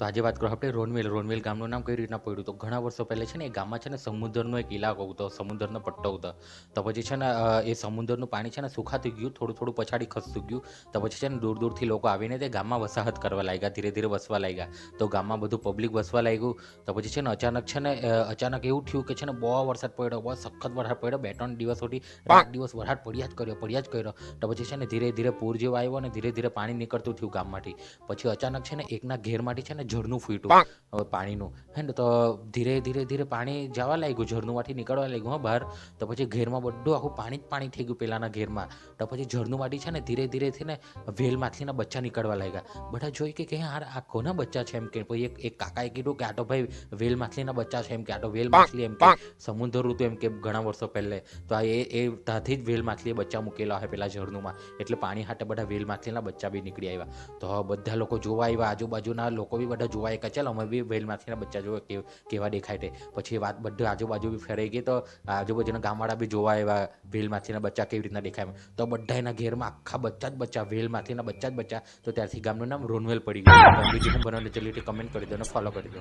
તો આજે વાત કરો આપણે રોનવેલ રોનવેલ ગામનું નામ કઈ રીતના પડ્યું તો ઘણા વર્ષો પહેલાં છે ને એ ગામમાં છે ને સમુદ્રનો એક ઇલાકો હતો સમુદ્રનો પટ્ટો હતો તો પછી છે ને એ સમુદ્રનું પાણી છે ને સુખાતું ગયું થોડું થોડું પછાડી ખસતું ગયું તો પછી છે ને દૂર દૂરથી લોકો આવીને તે ગામમાં વસાહત કરવા લાગ્યા ધીરે ધીરે વસવા લાગ્યા તો ગામમાં બધું પબ્લિક વસવા લાગ્યું તો પછી છે ને અચાનક છે ને અચાનક એવું થયું કે છે ને બહુ વરસાદ પડ્યો બહુ સખત વરસાદ પડ્યો બે ત્રણ દિવસ સુધી પાંચ દિવસ વરસાદ પડ્યા જ કર્યો પડ્યા જ કર્યો તો પછી છે ને ધીરે ધીરે પૂર જેવો આવ્યો અને ધીરે ધીરે પાણી નીકળતું થયું ગામમાંથી પછી અચાનક છે ને એકના ઘેરમાંથી છે ને ઝરણું ફૂટ્યું. હવે પાણીનું. હે ને તો ધીરે ધીરે ધીરે પાણી જવા લાગ્યું ઝરનુંમાંથી નીકળવા લાગ્યું હા બહાર. તો પછી ઘેરમાં બધું આખું પાણી જ પાણી થઈ ગયું પહેલાંના ઘેરમાં. તો પછી ઝરનુંમાંથી છે ને ધીરે ધીરે થી ને વેલ માછલીના બચ્ચા નીકળવા લાગ્યા. બધા જોઈ કે કે યાર આ કોના બચ્ચા છે એમ કે. પછી એક એક કાકાએ કીધું કે આ તો ભાઈ વેલ માછલીના બચ્ચા છે એમ કે આ તો વેલ માછલી એમ કે. સમુદ્ર ઋતુ એમ કે ઘણા વર્ષો પહેલે. તો આ એ એ ત્યાંથી જ વેલ માછલીએ બચ્ચા મૂકેલા હોય પેલા ઝરનુંમાં એટલે પાણી હાટે બધા વેલ માછલીના બચ્ચા બી નીકળી આવ્યા. તો બધા લોકો જોવા આવ્યા આજુબાજુના લોકો બી બધા જોવા એક ચાલ, અમે બી વેલમાછીના બચ્ચા જોવા કે કેવા દેખાય તે. પછી વાત બધું આજુબાજુ બી ફેરાઈ ગઈ તો આજુબાજુના ગામવાળા બી જોવા એવા વેલ માછલીના બચ્ચા કેવી રીતના દેખાય તો બધા એના ઘેરમાં આખા બચ્ચા જ બચ્ચા વેલ માછલીના બચ્ચા જ બચ્ચા. તો ત્યારથી ગામનું નામ રોનવેલ પડી ગયું. બીજું હું બનાવવાનું જલ્દીથી કમેન્ટ કરી દો અને ફોલો કરી દો.